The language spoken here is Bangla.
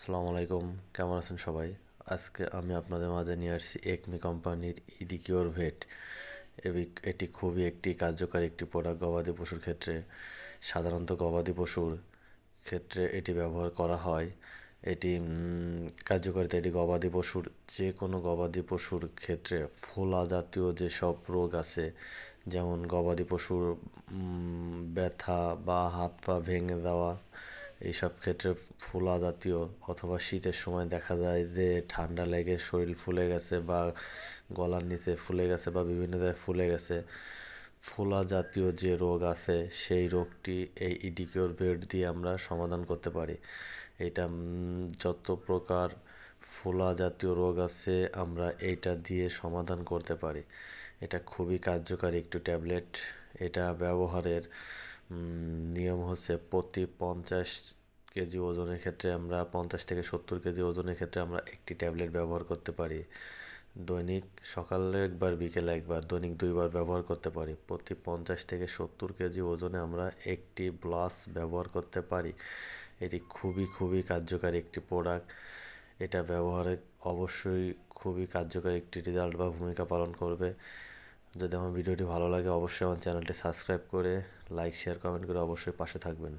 আসসালামু আলাইকুম, কেমন আছেন সবাই? আজকে আমি আপনাদের মাঝে নিয়ে আসছি একমি কোম্পানির ইডিকিওর ভেট এটি খুবই একটি কার্যকরী একটি প্রোডাক্ট গবাদি পশুর ক্ষেত্রে। সাধারণত গবাদি পশুর ক্ষেত্রে এটি ব্যবহার করা হয়। এটি কার্যকারিতা এটি গবাদি পশুর যে কোনো গবাদি পশুর ক্ষেত্রে ফোলা জাতীয় যেসব রোগ আছে, যেমন গবাদি পশুর ব্যথা বা হাত পা ভেঙে দেওয়া এইসব ক্ষেত্রে ফোলা জাতীয় অথবা শীতের সময় দেখা যায় যে ঠান্ডা লেগে শরীর ফুলে গেছে বা গলার নিচে ফুলে গেছে বা বিভিন্ন জায়গায় ফুলে গেছে, ফোলা জাতীয় যে রোগ আছে সেই রোগটি এই ইডিকিওর বেড দিয়ে আমরা সমাধান করতে পারি। এটা যত প্রকার ফোলা জাতীয় রোগ আছে আমরা এইটা দিয়ে সমাধান করতে পারি। এটা খুবই কার্যকারী একটি ট্যাবলেট। এটা ব্যবহারের নিয়ম হচ্ছে প্রতি পঞ্চাশ কেজি ওজনের ক্ষেত্রে আমরা পঞ্চাশ থেকে সত্তর কেজি ওজনের ক্ষেত্রে আমরা একটি ট্যাবলেট ব্যবহার করতে পারি। দৈনিক, সকালে একবার, বিকেলে একবার, দৈনিক দুইবার ব্যবহার করতে পারি। প্রতি পঞ্চাশ থেকে সত্তর কেজি ওজনে আমরা একটি ব্লাস ব্যবহার করতে পারি। এটি খুবই খুবই কার্যকারী একটি প্রোডাক্ট। এটা ব্যবহারে অবশ্যই খুবই কার্যকরী একটি রেজাল্ট বা ভূমিকা পালন করবে। যদি আমার ভিডিওটি ভালো লাগে, অবশ্যই আমার চ্যানেলটি সাবস্ক্রাইব করে লাইক শেয়ার কমেন্ট করে অবশ্যই পাশে থাকবেন।